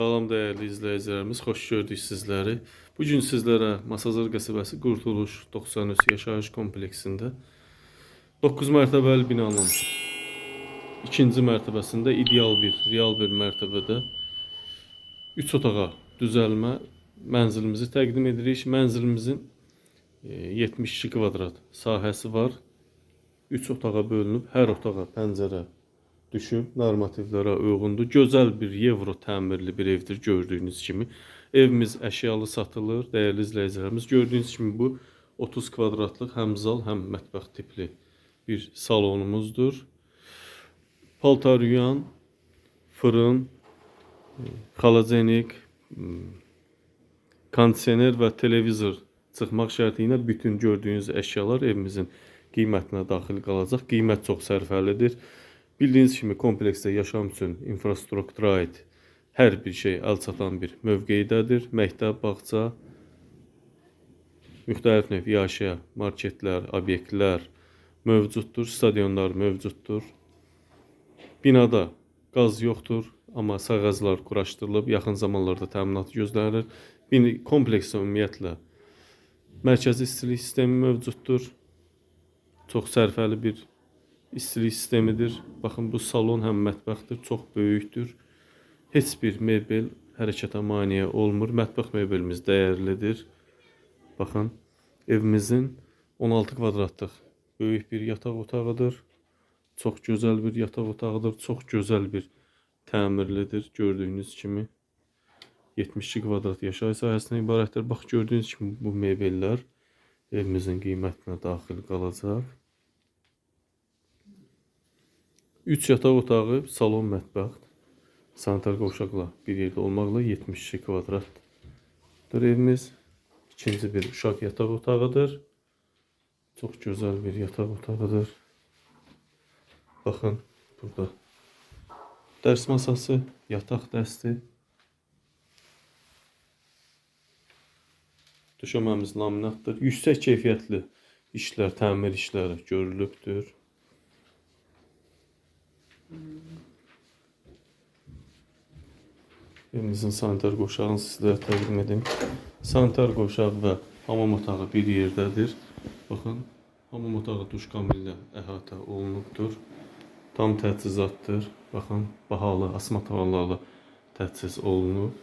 Salam dəyərli izləyicilərimiz, xoş gördük sizləri. Bu gün Masazır qəsəbəsi Qurtuluş 93 yaşayış kompleksində 9 mərtəbəli binanın ikinci mərtəbəsində ideal bir, real bir mərtəbədə 3 otağa düzəlmə mənzilimizi təqdim edirik. Mənzilimizin e, 72 kvadrat sahəsi var. 3 otağa bölünüb, hər otağa pəncərə düşüb, normativlərə uyğundur. Gözəl bir Euro təmirli bir evdir gördüyünüz kimi. Evimiz əşyalı satılır, dəyərli izləyicilərimiz. Gördüyünüz kimi bu 30 kvadratlıq həm zal, həm mətbəx tipli bir salonumuzdur. Paltar yuyan, fırın, xaladenik, m, kondisioner və televizor çıxmaq şərti ilə bütün gördüyünüz əşyalar evimizin qiymətinə daxil qalacaq. Qiymət çox sərfəlidir. Bildiyiniz kimi kompleksdə yaşam üçün infrastruktura aid hər bir şey əl çatan bir mövqeydədir. Məktəb, bağça, müxtəlif növ yaşaya, marketlər, obyektlər mövcuddur, stadionlar mövcuddur. Binada qaz yoxdur, amma sağğaclar quraşdırılıb, yaxın zamanlarda təminat gözlənilir. Bina kompleksdə ümumiyyətlə mərkəzi istilik sistemi mövcuddur. Çox sərfəli bir istilik sistemidir. Baxın bu salon həm mətbəxdir, çox böyükdür. Heç bir mebel hərəkətə maneə olmur. Mətbəx mebelimiz dəyərlidir. Baxın, evimizin 16 kvadratlıq böyük bir yataq otağıdır. Çox gözəl bir yataq otağıdır. Çox gözəl bir təmirlidir gördüyünüz kimi. 72 kvadrat yaşayış sahəsindən ibarətdir. Bax gördüyünüz kimi bu mebellər evimizin qiymətinə daxil qalacaq. 3 yataq otağı, salon, mətbəx, sanitar qovşaqla bir yerdə olmaqla 72 kvadratdır evimiz. İkinci bir uşaq yataq otağıdır. Çox gözəl bir yataq otağıdır. Baxın, burada dərs masası, yataq dəsti. Döşəməmiz laminatdır. Yüksək keyfiyyətli işlər, təmir işləri görülübdür. Evimizin sanitar qoşağını sizlərə təqdim edim. Sanitar qoşaq və hamam otağı bir yerdədir. Baxın, hamam otağı duş kabinlə əhatə olunubdur. Tam təchizatdır. Baxın, bahalı asma tavanlarla təchiz olunub.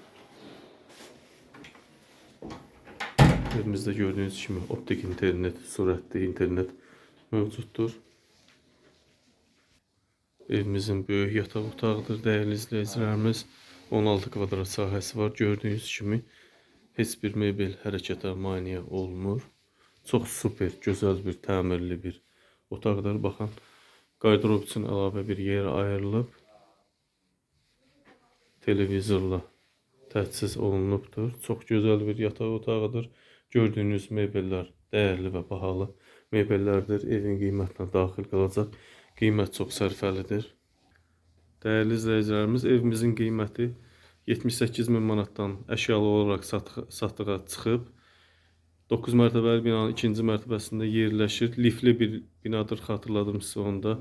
Evimizdə gördüyünüz kimi optik internet, sürətli internet mövcuddur. Evimizin böyük yataq otağıdır, dəyərli izləyicilərimiz. 16 kvadrat sahəsi var. Gördüyünüz kimi heç bir mebel hərəkətə maneə olmur. Çox super, gözəl bir təmirli bir otaqdır. Baxın, qardırob üçün əlavə bir yer ayrılıb. Televizorla təchiz olunubdur. Çox gözəl bir yataq otağıdır. Gördüyünüz mebellər dəyərli və bahalı mebellərdir. Evin qiymətinə daxil qalacaq. Qiymət çox sərfəlidir. Dəyərli izləyicilərimiz, evimizin qiyməti 78 min manatdan əşyalı olaraq satışa çıxıb. 9 mərtəbəli binanın ikinci mərtəbəsində yerləşir. Lifli bir binadır, xatırladım sizə onda.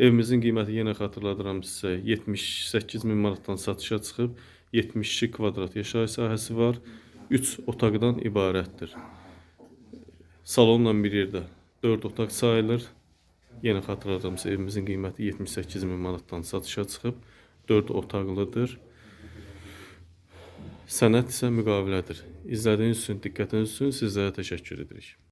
Evimizin qiyməti yenə xatırladıram sizə 78 min manatdan satışa çıxıb. 72 kvadrat yaşayış sahəsi var. 3 otaqdan ibarətdir. Salonla bir yerdə 4 otaq sayılır. Yenə xatırladım sizə evimizin qiyməti 78 min manatdan satışa çıxıb. 4 otaqlıdır. Sənəd isə müqavilədir. İzlədiyiniz üçün, diqqətiniz üçün sizlərə təşəkkür edirik.